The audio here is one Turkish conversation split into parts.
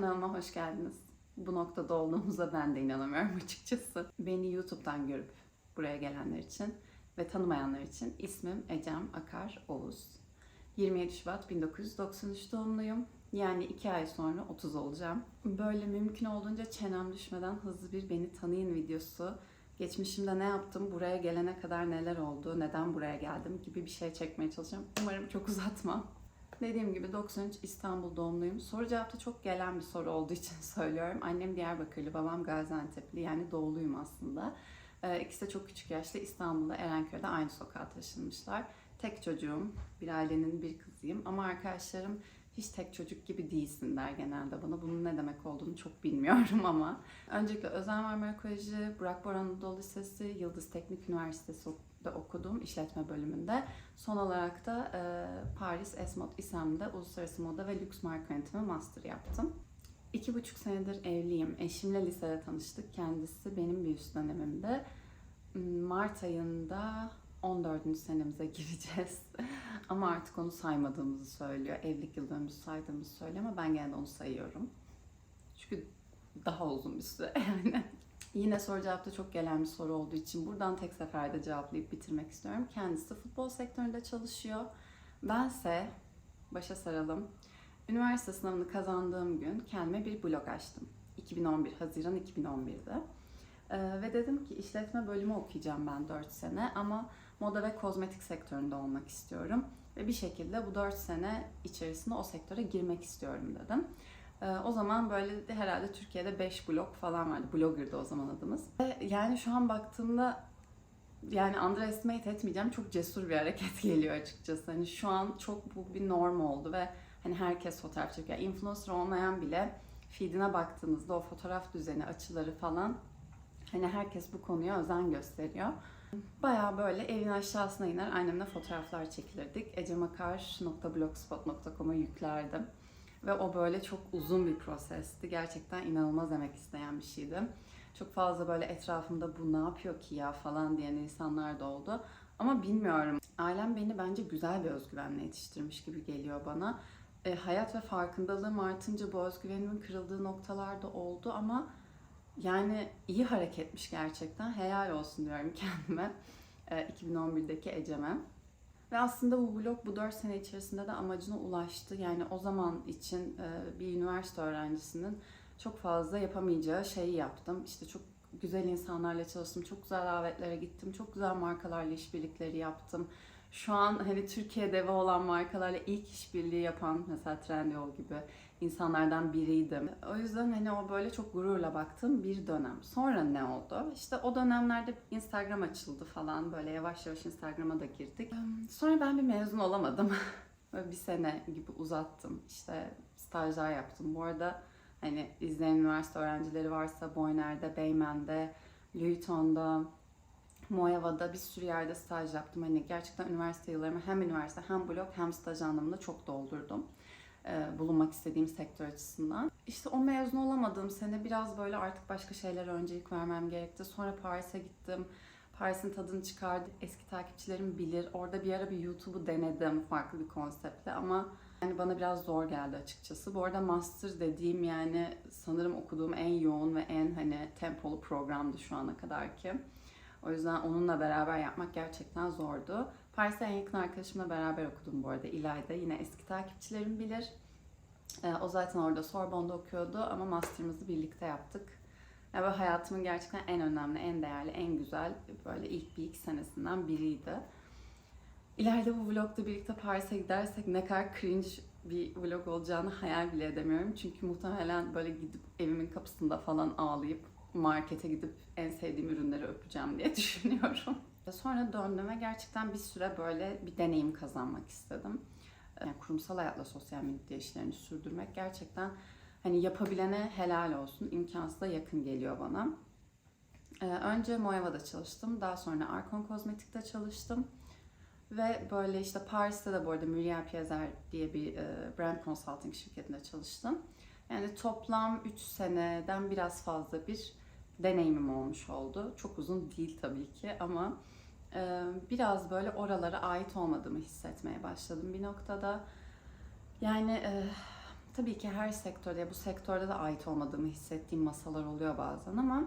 Kanalıma hoş geldiniz. Bu noktada olduğumuza ben de inanamıyorum açıkçası. Beni YouTube'dan görüp buraya gelenler için ve tanımayanlar için ismim Ecem Akar Oğuz. 27 Şubat 1993 doğumluyum. Yani 2 ay sonra 30 olacağım. Böyle mümkün olduğunca çenem düşmeden hızlı bir beni tanıyın videosu. Geçmişimde ne yaptım, buraya gelene kadar neler oldu, neden buraya geldim gibi bir şey çekmeye çalışacağım. Umarım çok uzatmam. Dediğim gibi 93 İstanbul doğumluyum. Soru cevapta çok gelen bir soru olduğu için söylüyorum. Annem Diyarbakırlı, babam Gaziantep'li yani doğuluyum aslında. Ee, ikisi de çok küçük yaşta İstanbul'da Erenköy'de aynı sokağa taşınmışlar. Tek çocuğum, bir ailenin bir kızıyım ama arkadaşlarım hiç tek çocuk gibi değilsin der genelde bana. Bunun ne demek olduğunu çok bilmiyorum ama. Öncelikle Özel Marmara Koleji, Burak Boran Anadolu Lisesi, Yıldız Teknik Üniversitesi'de okudum işletme bölümünde. Son olarak da e, Paris Esmod İSEM'de Uluslararası Moda ve Lüks Marka Yönetimi Master yaptım. İki buçuk senedir evliyim. Eşimle lisede tanıştık. Kendisi benim bir üst dönemimde. Mart ayında 14. senemize gireceğiz. ama artık onu saymadığımızı söylüyor. Evlilik yıl dönümümüzü saydığımızı söylüyor ama ben gene onu sayıyorum. Çünkü daha uzun bir süre yani. Yine soru cevapta çok gelen bir soru olduğu için buradan tek seferde cevaplayıp bitirmek istiyorum. Kendisi futbol sektöründe çalışıyor. Bense, başa saralım, üniversite sınavını kazandığım gün kendime bir blog açtım. 2011, Haziran 2011'de. Ee, ve dedim ki işletme bölümü okuyacağım ben 4 sene ama moda ve kozmetik sektöründe olmak istiyorum. Ve bir şekilde bu 4 sene içerisinde o sektöre girmek istiyorum dedim. Ee, o zaman böyle de herhalde Türkiye'de 5 blog falan vardı. Blogger'dı o zaman adımız. Ve yani şu an baktığımda yani underestimate etmeyeceğim. Çok cesur bir hareket geliyor açıkçası. Hani şu an çok bu bir norm oldu ve hani herkes fotoğraf çekiyor. Yani influencer olmayan bile feedine baktığınızda o fotoğraf düzeni, açıları falan hani herkes bu konuya özen gösteriyor. Bayağı böyle evin aşağısına iner annemle fotoğraflar çekilirdik. ecemakar.blogspot.com'a yüklerdim. Ve o böyle çok uzun bir prosesti. Gerçekten inanılmaz emek isteyen bir şeydi. Çok fazla böyle etrafımda bu ne yapıyor ki ya falan diyen insanlar da oldu. Ama bilmiyorum. Ailem beni bence güzel bir özgüvenle yetiştirmiş gibi geliyor bana. E, hayat ve farkındalığım artınca bu özgüvenimin kırıldığı noktalar da oldu ama yani iyi hareketmiş gerçekten. Helal olsun diyorum kendime. E, 2011'deki Ecem'e. Ve aslında bu blog bu 4 sene içerisinde de amacına ulaştı. Yani o zaman için e, bir üniversite öğrencisinin çok fazla yapamayacağı şeyi yaptım. İşte çok güzel insanlarla çalıştım, çok güzel davetlere gittim, çok güzel markalarla işbirlikleri yaptım. Şu an hani Türkiye devi olan markalarla ilk işbirliği yapan mesela Trendyol gibi insanlardan biriydim. O yüzden hani o böyle çok gururla baktığım bir dönem. Sonra ne oldu? İşte o dönemlerde Instagram açıldı falan böyle yavaş yavaş Instagram'a da girdik. Sonra ben bir mezun olamadım. Böyle bir sene gibi uzattım. İşte stajlar yaptım. Bu arada hani izleyen üniversite öğrencileri varsa Boyner'de, Beymen'de, Louis Vuitton'da, Moeva'da bir sürü yerde staj yaptım. Hani gerçekten üniversite yıllarımı hem üniversite hem blog hem staj anlamında çok doldurdum. Ee, bulunmak istediğim sektör açısından. İşte o mezun olamadığım sene biraz böyle artık başka şeylere öncelik vermem gerekti. Sonra Paris'e gittim. Paris'in tadını çıkardım. Eski takipçilerim bilir. Orada bir ara bir YouTube'u denedim farklı bir konseptle ama yani bana biraz zor geldi açıkçası. Bu arada master dediğim yani sanırım okuduğum en yoğun ve en hani tempolu programdı şu ana kadar ki. O yüzden onunla beraber yapmak gerçekten zordu. Paris'te en yakın arkadaşımla beraber okudum bu arada İlayda. Yine eski takipçilerim bilir. Ee, o zaten orada Sorbonne'da okuyordu ama master'ımızı birlikte yaptık. Yani hayatımın gerçekten en önemli, en değerli, en güzel böyle ilk bir iki senesinden biriydi. İleride bu vlogda birlikte Paris'e gidersek ne kadar cringe bir vlog olacağını hayal bile edemiyorum. Çünkü muhtemelen böyle gidip evimin kapısında falan ağlayıp markete gidip en sevdiğim ürünleri öpeceğim diye düşünüyorum. Sonra döndüm ve gerçekten bir süre böyle bir deneyim kazanmak istedim. Yani kurumsal hayatla sosyal medya işlerini sürdürmek gerçekten hani yapabilene helal olsun, imkansıza yakın geliyor bana. Ee, önce Moeva'da çalıştım, daha sonra Arkon Kozmetik'te çalıştım. Ve böyle işte Paris'te de bu arada Muriel Piezer diye bir e, brand consulting şirketinde çalıştım. Yani toplam 3 seneden biraz fazla bir deneyimim olmuş oldu. Çok uzun değil tabii ki ama biraz böyle oralara ait olmadığımı hissetmeye başladım bir noktada. Yani tabii ki her sektörde, bu sektörde de ait olmadığımı hissettiğim masalar oluyor bazen ama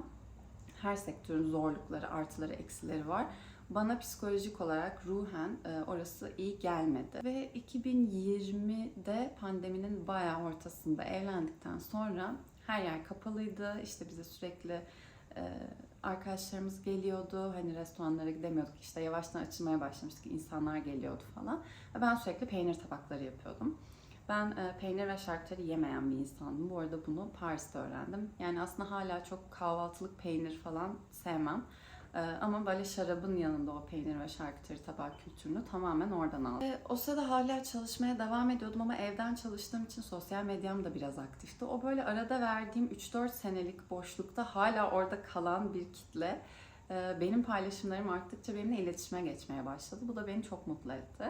her sektörün zorlukları, artıları, eksileri var. Bana psikolojik olarak ruhen orası iyi gelmedi. Ve 2020'de pandeminin bayağı ortasında evlendikten sonra her yer kapalıydı. İşte bize sürekli arkadaşlarımız geliyordu. Hani restoranlara gidemiyorduk. İşte yavaştan açılmaya başlamıştık. insanlar geliyordu falan. Ben sürekli peynir tabakları yapıyordum. Ben e, peynir ve şarküteri yemeyen bir insandım. Bu arada bunu Paris'te öğrendim. Yani aslında hala çok kahvaltılık peynir falan sevmem. E, ama böyle şarabın yanında o peynir ve şarküteri tabak kültürünü tamamen oradan aldım. E, o sırada hala çalışmaya devam ediyordum ama evden çalıştığım için sosyal medyam da biraz aktifti. O böyle arada verdiğim 3-4 senelik boşlukta hala orada kalan bir kitle e, benim paylaşımlarım arttıkça benimle iletişime geçmeye başladı. Bu da beni çok mutlu etti.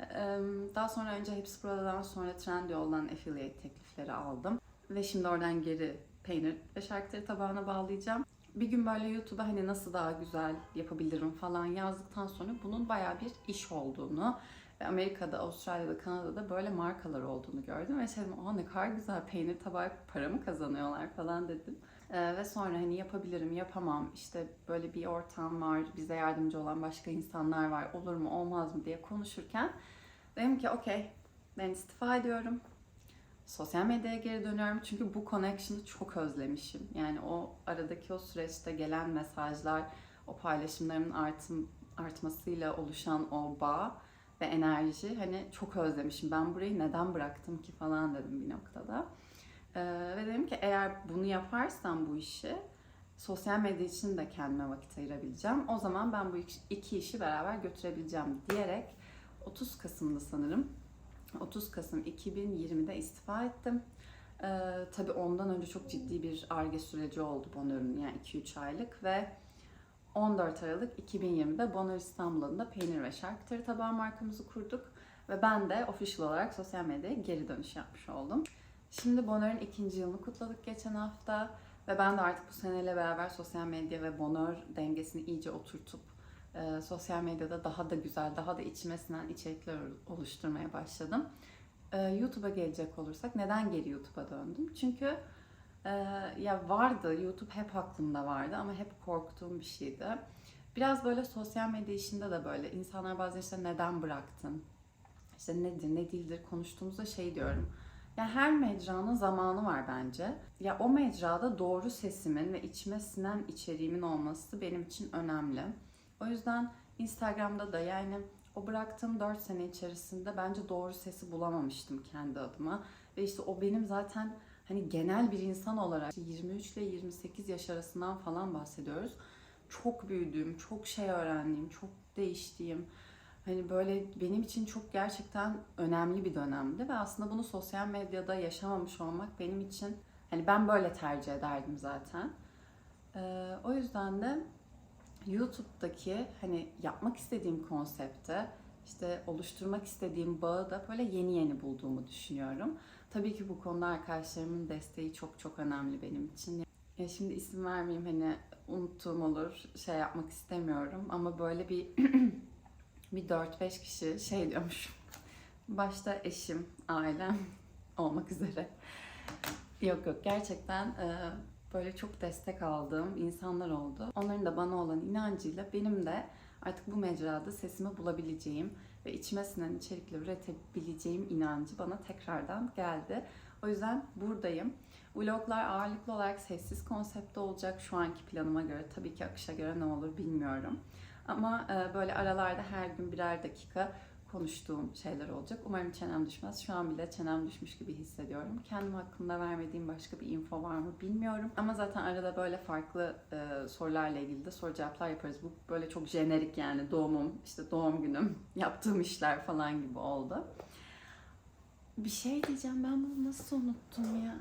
Eee, Daha sonra önce Hepsi Burada'dan sonra Trendyol'dan affiliate teklifleri aldım. Ve şimdi oradan geri peynir ve şarküteri tabağına bağlayacağım. Bir gün böyle YouTube'a hani nasıl daha güzel yapabilirim falan yazdıktan sonra bunun bayağı bir iş olduğunu ve Amerika'da, Avustralya'da, Kanada'da böyle markalar olduğunu gördüm ve şey dedim, aa ne kadar güzel peynir tabağı para mı kazanıyorlar falan dedim. Ee, ve sonra hani yapabilirim, yapamam, işte böyle bir ortam var, bize yardımcı olan başka insanlar var, olur mu olmaz mı diye konuşurken dedim ki okey ben istifa ediyorum. Sosyal medyaya geri dönüyorum çünkü bu connection'ı çok özlemişim. Yani o aradaki o süreçte gelen mesajlar, o paylaşımlarımın artım, artmasıyla oluşan o bağ ve enerji hani çok özlemişim. Ben burayı neden bıraktım ki falan dedim bir noktada. Ee, ve dedim ki eğer bunu yaparsam bu işi sosyal medya için de kendime vakit ayırabileceğim. O zaman ben bu iki işi beraber götürebileceğim diyerek 30 Kasım'da sanırım 30 Kasım 2020'de istifa ettim. Ee, tabii ondan önce çok ciddi bir arge süreci oldu Bonheur'un yani 2-3 aylık ve 14 Aralık 2020'de Bonheur İstanbul'un da peynir ve şarküteri tabağı markamızı kurduk. Ve ben de official olarak sosyal medyaya geri dönüş yapmış oldum. Şimdi Bonheur'un ikinci yılını kutladık geçen hafta. Ve ben de artık bu seneyle beraber sosyal medya ve Bonheur dengesini iyice oturtup e, sosyal medyada daha da güzel, daha da içime sinen içerikler oluşturmaya başladım. E, YouTube'a gelecek olursak neden geri YouTube'a döndüm? Çünkü e, ya vardı, YouTube hep aklımda vardı ama hep korktuğum bir şeydi. Biraz böyle sosyal medya işinde de böyle insanlar bazen işte neden bıraktın? İşte nedir, ne değildir konuştuğumuzda şey diyorum. Ya her mecranın zamanı var bence. Ya o mecrada doğru sesimin ve içime sinen içeriğimin olması benim için önemli. O yüzden Instagram'da da yani o bıraktığım 4 sene içerisinde bence doğru sesi bulamamıştım kendi adıma. Ve işte o benim zaten hani genel bir insan olarak 23 ile 28 yaş arasından falan bahsediyoruz. Çok büyüdüğüm, çok şey öğrendiğim, çok değiştiğim, hani böyle benim için çok gerçekten önemli bir dönemdi ve aslında bunu sosyal medyada yaşamamış olmak benim için hani ben böyle tercih ederdim zaten. Ee, o yüzden de YouTube'daki hani yapmak istediğim konsepte işte oluşturmak istediğim bağı da böyle yeni yeni bulduğumu düşünüyorum. Tabii ki bu konuda arkadaşlarımın desteği çok çok önemli benim için. Ya şimdi isim vermeyeyim hani unuttuğum olur şey yapmak istemiyorum ama böyle bir bir 4-5 kişi şey diyormuş. Başta eşim, ailem olmak üzere. Yok yok gerçekten e, böyle çok destek aldığım insanlar oldu. Onların da bana olan inancıyla benim de artık bu mecrada sesimi bulabileceğim ve içime sinen içerikler üretebileceğim inancı bana tekrardan geldi. O yüzden buradayım. Vloglar ağırlıklı olarak sessiz konsepte olacak şu anki planıma göre. Tabii ki akışa göre ne olur bilmiyorum. Ama e, böyle aralarda her gün birer dakika konuştuğum şeyler olacak. Umarım çenem düşmez. Şu an bile çenem düşmüş gibi hissediyorum. Kendim hakkında vermediğim başka bir info var mı bilmiyorum. Ama zaten arada böyle farklı e, sorularla ilgili de soru cevaplar yaparız. Bu böyle çok jenerik yani doğumum, işte doğum günüm, yaptığım işler falan gibi oldu. Bir şey diyeceğim ben bunu nasıl unuttum ya?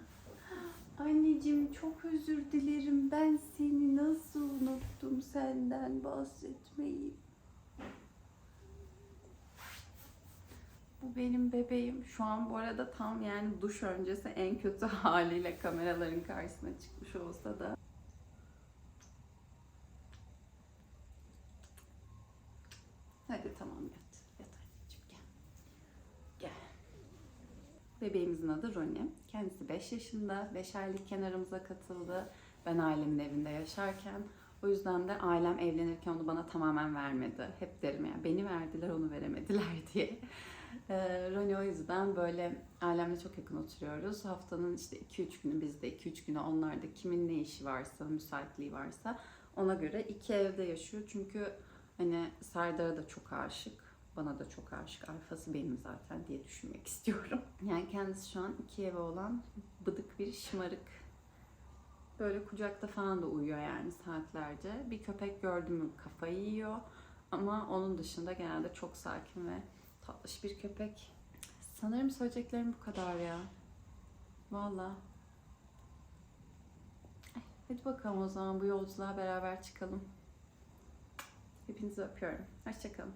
Anneciğim çok özür dilerim. Ben seni nasıl unuttum senden bahsetmeyi. Bu benim bebeğim. Şu an bu arada tam yani duş öncesi en kötü haliyle kameraların karşısına çıkmış olsa da. Hadi tamam yat. Yat anneciğim gel. Gel. Bebeğimizin adı Roni. Kendisi 5 yaşında. 5 aylık kenarımıza katıldı. Ben ailemin evinde yaşarken. O yüzden de ailem evlenirken onu bana tamamen vermedi. Hep derim ya beni verdiler onu veremediler diye. Ee, Roni o yüzden böyle ailemle çok yakın oturuyoruz. Haftanın işte 2-3 günü bizde, 2-3 günü onlarda kimin ne işi varsa, müsaitliği varsa ona göre iki evde yaşıyor. Çünkü hani Serdar'a da çok aşık. Bana da çok aşık. Alfası benim zaten diye düşünmek istiyorum. Yani kendisi şu an iki evi olan bıdık bir şımarık. Böyle kucakta falan da uyuyor yani saatlerce. Bir köpek gördüm kafayı yiyor. Ama onun dışında genelde çok sakin ve tatlış bir köpek. Sanırım söyleyeceklerim bu kadar ya. Valla. Hadi bakalım o zaman bu yolculuğa beraber çıkalım. Hepinizi öpüyorum. Hoşçakalın.